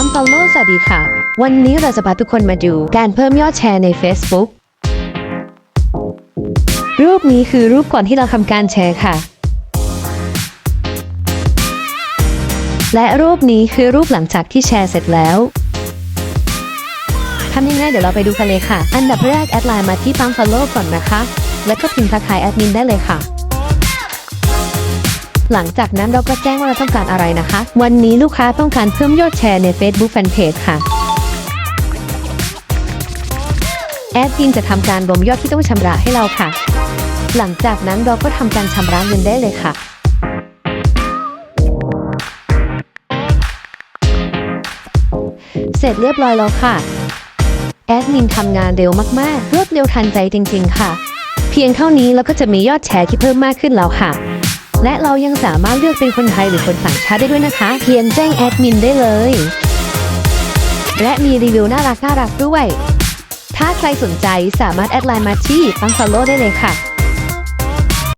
อัมฟอลโลสวัสดีค่ะ วันนี้เราจะพาทุกคนมาดูการเพิ่มยอดแชร์ใน Facebook รูปนี้คือรูปก่อนที่เราทำการแชร์ค่ะ และรูปนี้คือรูปหลังจากที่แชร์เสร็จแล้วทำยังไงเดี๋ยวเราไปดูกันเลยค่ะ อันดับแรกแอดไลน์มาที่ปั๊ม follow ก่อนนะคะ แล้วก็พิมพ์ทักทายแอดมินได้เลยค่ะ หลังจากนั้นเราก็แจ้งว่าเราต้องการอะไรนะคะ วันนี้ลูกค้าต้องการเพิ่มยอดแชร์ใน Facebook Fanpage ค่ะแอดมินจะทำการรวมยอดที่ต้องชำระให้เราค่ะ หลังจากนั้นเราก็ทำการชำระเงินได้เลยค่ะ เสร็จเรียบร้อยแล้วค่ะ แอดมินทำงานเร็วมาก ๆ รวดเร็วทันใจจริง ๆ ค่ะ เพียงเท่านี้เราก็จะมียอดแชร์ที่เพิ่มมากขึ้นแล้วค่ะ และเรายังสามารถเลือกเป็นคนไทยหรือคนต่างชาติได้ด้วยนะคะ เพียงแจ้งแอดมินได้เลย และมีรีวิวน่ารักน่ารักด้วย ถ้าใครสนใจสามารถแอดไลน์มาที่ปังฟอลโล่ได้เลยค่ะ